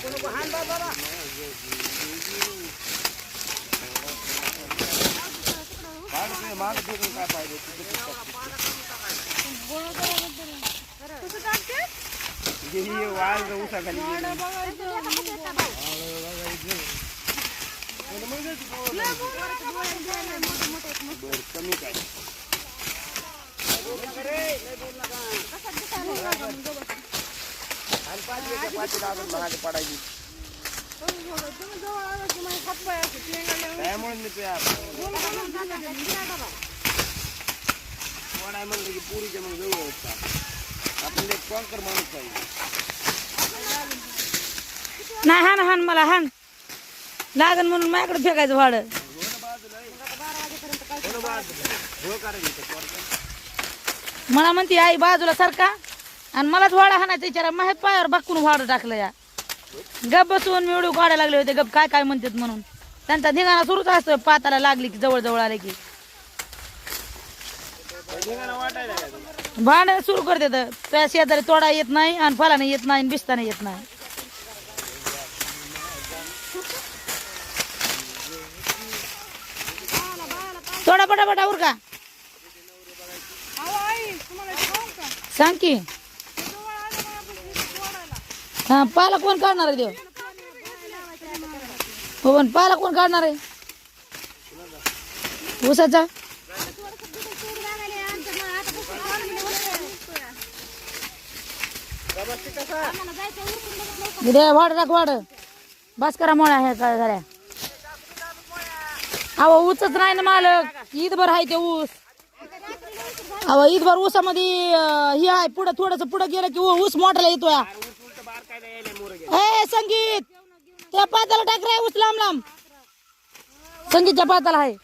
नको नको हान कमी काय? त्यामुळे मी ते म्हणलं की पुरीच्या मग जवळ होता आपण एक कॉन्कर माणूस पाहिजे नाही हान हान मला हान. लागन म्हणून माझ्याकडे फेकायचं भाडं मला म्हणते आई बाजूला सारखा आणि मलाच वाडा हाणायचा विचारा माझ्या पायावर बाकून वाडं टाकलं या. गप बसून मी व्हिडिओ काढायला लागले होते गप काय काय म्हणतात म्हणून. त्यांचा धिंगाणा सुरूच असतो पाताला लागली की जवळ जवळ आले की. भांड सुरू करते त्या शेजारी तोडा येत नाही आणि फलाने येत नाही आणि बिस्ताने येत नाही. तोडा पटापटा उर का सांग की. हा पाला कोण काढणार आहे देव? हो पण पाला कोण काढणार आहे? ऊसाचा दे वाढ टाक वाढ. बस करा मोळ्या हे काय झाल्या? अहो ऊसच नाही ना मालक. ईदभर आहे ते ऊस. अहो ईदभर ऊसामध्ये हे आहे पुढं थोडस पुढं गेलं की ऊस मोठाला येतोय. ए संगीत! त्या पाताला टाक उचलाम लांब लांब. संगीतच्या पाताला आहे.